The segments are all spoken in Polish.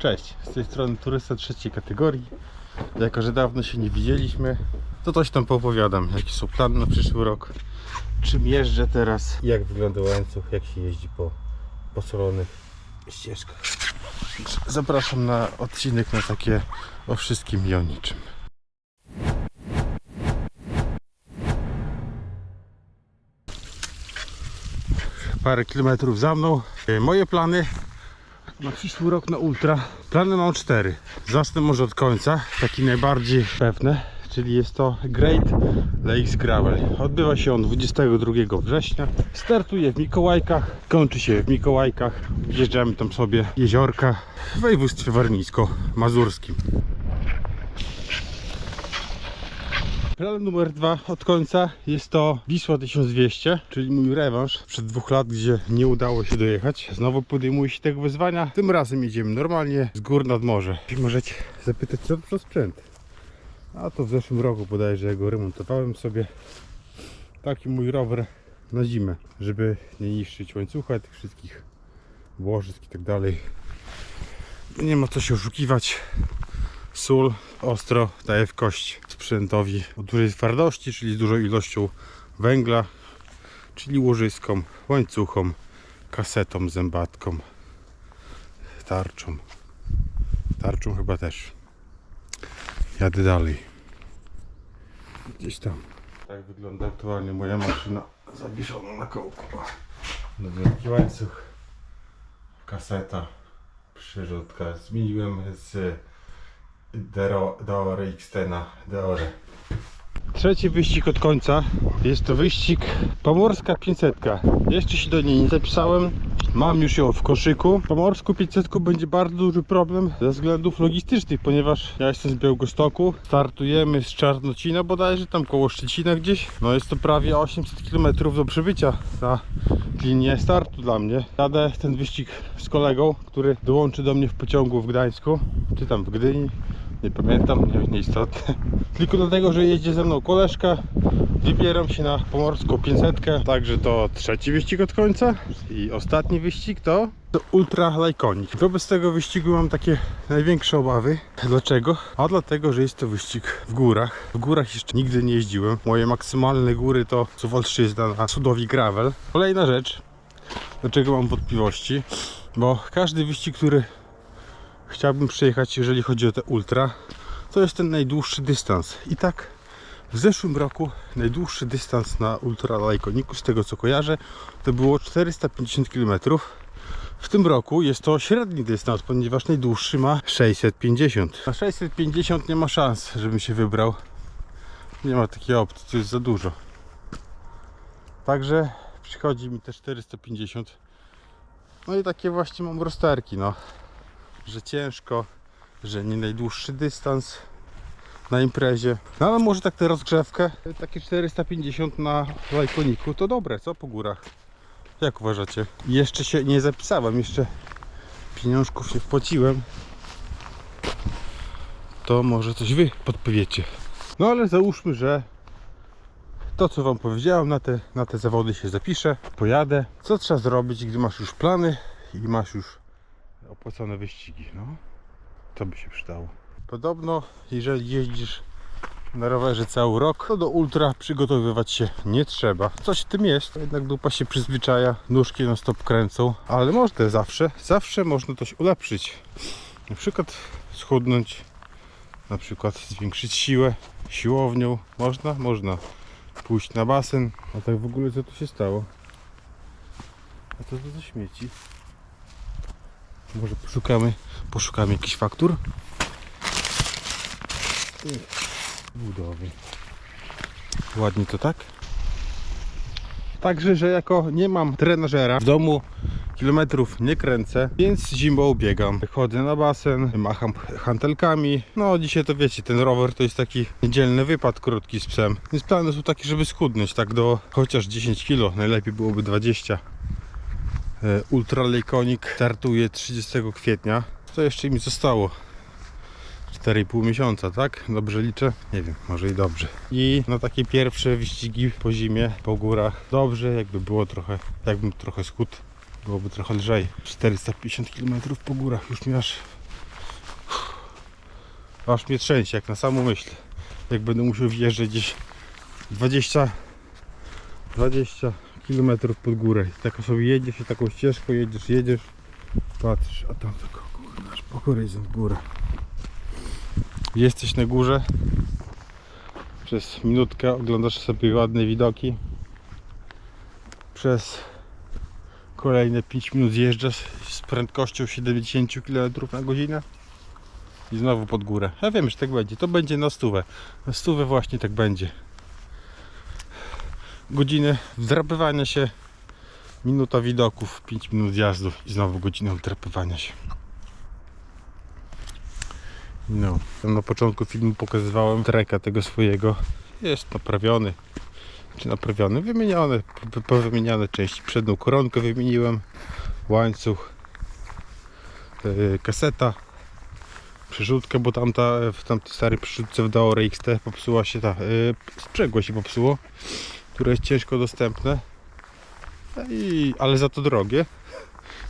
Cześć, z tej strony turysta trzeciej kategorii. Jako, że dawno się nie widzieliśmy, to coś tam poopowiadam. Jakie są plany na przyszły rok, czym jeżdżę teraz, jak wygląda łańcuch, jak się jeździ po posolonych ścieżkach. Zapraszam na odcinek na takie o wszystkim i o niczym. Parę kilometrów za mną. E, Moje plany na przyszły rok na ultra. Plany mam cztery. Zacznę może od końca, taki najbardziej pewne, czyli jest to Great Lakes Gravel. Odbywa się on 22 września. Startuje w Mikołajkach, kończy się w Mikołajkach. Wjeżdżamy tam sobie jeziorka w województwie warmińsko-mazurskim. Plan numer dwa od końca jest to Wisła 1200, czyli mój rewanż przed dwóch lat, gdzie nie udało się dojechać. Znowu podejmuję się tego wyzwania. Tym razem jedziemy normalnie z gór nad morze. I możecie zapytać, co to za sprzęt? A to w zeszłym roku bodajże ja go remontowałem sobie. Taki mój rower na zimę, żeby nie niszczyć łańcucha, tych wszystkich łożysk i tak dalej. Nie ma co się oszukiwać. Sól ostro daje w kość sprzętowi o dużej twardości, czyli z dużą ilością węgla, czyli łożyską, łańcuchom, kasetą, zębatką, tarczą. Tarczą chyba też. Jadę dalej. Gdzieś tam. Tak wygląda aktualnie moja maszyna zawieszona na kołku. No wielki łańcuch, kaseta, przyrządka. Zmieniłem z Deore XT na Deore. Trzeci wyścig od końca jest to wyścig Pomorska 500. Jeszcze się do niej nie zapisałem. Mam już ją w koszyku. Pomorsku 500 będzie bardzo duży problem ze względów logistycznych, ponieważ ja jestem z Białegostoku. Startujemy z Czarnocina bodajże, tam koło Szczecina gdzieś. No jest to prawie 800 km do przebycia na linię startu dla mnie. Jadę ten wyścig z kolegą, który dołączy do mnie w pociągu w Gdańsku, czy tam w Gdyni. Nie pamiętam, nie, nieistotne. Tylko dlatego, że jeździ ze mną koleżka. Wybieram się na pomorską 500. Także to trzeci wyścig od końca. I ostatni wyścig to, to Ultra Lajkonik. Wobec tego wyścigu mam takie największe obawy. Dlaczego? A dlatego, że jest to wyścig w górach. W górach jeszcze nigdy nie jeździłem. Moje maksymalne góry to Suwalszczyzna na Sudowi Gravel. Kolejna rzecz, dlaczego mam wątpliwości, bo każdy wyścig, który chciałbym przejechać, jeżeli chodzi o te ultra, to jest ten najdłuższy dystans. I tak w zeszłym roku najdłuższy dystans na ultra lajkoniku, z tego co kojarzę, to było 450 km. W tym roku jest to średni dystans, ponieważ najdłuższy ma 650. Na 650 nie ma szans, żebym się wybrał. Nie ma takiej opcji, to jest za dużo. Także przychodzi mi te 450. No i takie właśnie mam rozterki, no że ciężko, że nie najdłuższy dystans na imprezie. No ale może tak tę rozgrzewkę, takie 450 na lajkoniku to dobre, co po górach? Jak uważacie? Jeszcze się nie zapisałem, jeszcze pieniążków się wpłaciłem. To może coś wy podpowiecie. No ale załóżmy, że to co wam powiedziałem, na te, na te zawody się zapiszę, pojadę. Co trzeba zrobić, gdy masz już plany i masz już opłacone wyścigi, no. To by się przydało. Podobno, jeżeli jeździsz na rowerze cały rok, to do ultra przygotowywać się nie trzeba. Coś w tym jest, jednak dupa się przyzwyczaja, nóżki non stop kręcą, ale można zawsze, zawsze można coś ulepszyć. Na przykład schudnąć, na przykład zwiększyć siłę siłownią. Można? Można. Pójść na basen. A tak w ogóle co tu się stało? A to to za śmieci. Może poszukamy, poszukamy jakichś faktur. Budowy. Ładnie to tak? Także, że jako nie mam trenażera w domu, kilometrów nie kręcę, więc zimą biegam. Chodzę na basen, macham hantelkami. No dzisiaj to wiecie, ten rower to jest taki niedzielny wypad krótki z psem. Więc plany są takie, żeby schudnąć tak do chociaż 10 kg, najlepiej byłoby 20 E, Ultra Lejkonik startuje 30 kwietnia. Co jeszcze mi zostało? 4,5 miesiąca, tak? Dobrze liczę? Nie wiem, może i dobrze. I na takie pierwsze wyścigi po zimie, po górach, dobrze, jakby było trochę, jakbym trochę schudł, byłoby trochę lżej. 450 km po górach już mi aż Aż mnie trzęsie, jak na samą myśl. Jak będę musiał wjeżdżać gdzieś 20 20 km pod górę. I tak sobie jedziesz i taką ścieżką jedziesz, jedziesz. Patrz, a tam tylko kurde, aż po horyzont. Jesteś na górze. Przez minutkę oglądasz sobie ładne widoki. Przez kolejne 5 minut zjeżdżasz z prędkością 70 km na godzinę. I znowu pod górę. Ja wiem, że tak będzie. To będzie na stówę. Na stówę właśnie tak będzie. Godziny wdrapywania się. Minuta widoków, 5 minut zjazdów i znowu godzina wdrapywania się. No, na początku filmu pokazywałem treka tego swojego. Jest naprawiony. Czy naprawiony? Wymienione, po- powymieniane części. Przednią koronkę wymieniłem. Łańcuch. Yy, kaseta. Przerzutkę, bo tamta w tamtej starej przerzutce w Daore XT popsuła się ta. Yy, sprzęgło się popsuło, które jest ciężko dostępne. I, ale za to drogie.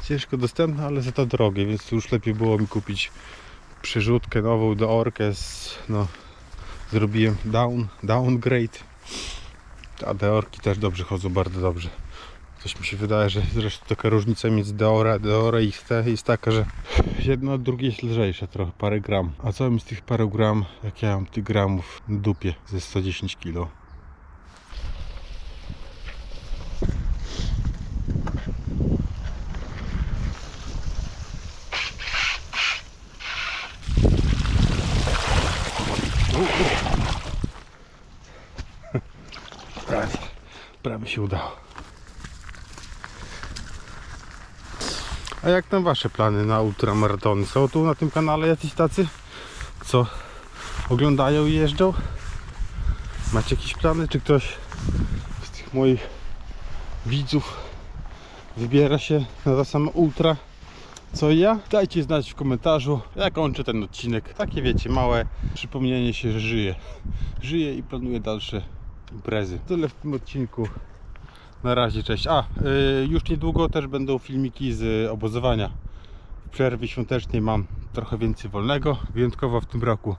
Ciężko dostępne, ale za to drogie, więc już lepiej było mi kupić przerzutkę nową do Orkę z, no, zrobiłem down, downgrade. A Deorki też dobrze chodzą, bardzo dobrze. Coś mi się wydaje, że zresztą taka różnica między Deora, Deora i XT jest taka, że jedno od drugie jest lżejsze trochę, parę gram. A co mi z tych paru gram, jak ja mam tych gramów w dupie ze 110 kg Prawie, prawie się udało. A jak tam wasze plany na ultramaratony? Są tu na tym kanale jacyś tacy, co oglądają i jeżdżą? Macie jakieś plany? Czy ktoś z tych moich widzów wybiera się na to samo ultra co ja? Dajcie znać w komentarzu. Ja kończę ten odcinek. Takie wiecie, małe przypomnienie się, że żyję. Żyję i planuję dalsze imprezy. Tyle w tym odcinku. Na razie, cześć. A, y, już niedługo też będą filmiki z obozowania. W przerwie świątecznej mam trochę więcej wolnego. Wyjątkowo w tym roku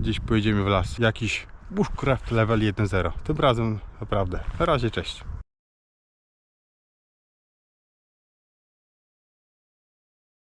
gdzieś pojedziemy w las. Jakiś bushcraft level 1.0. Tym razem naprawdę. Na razie, cześć.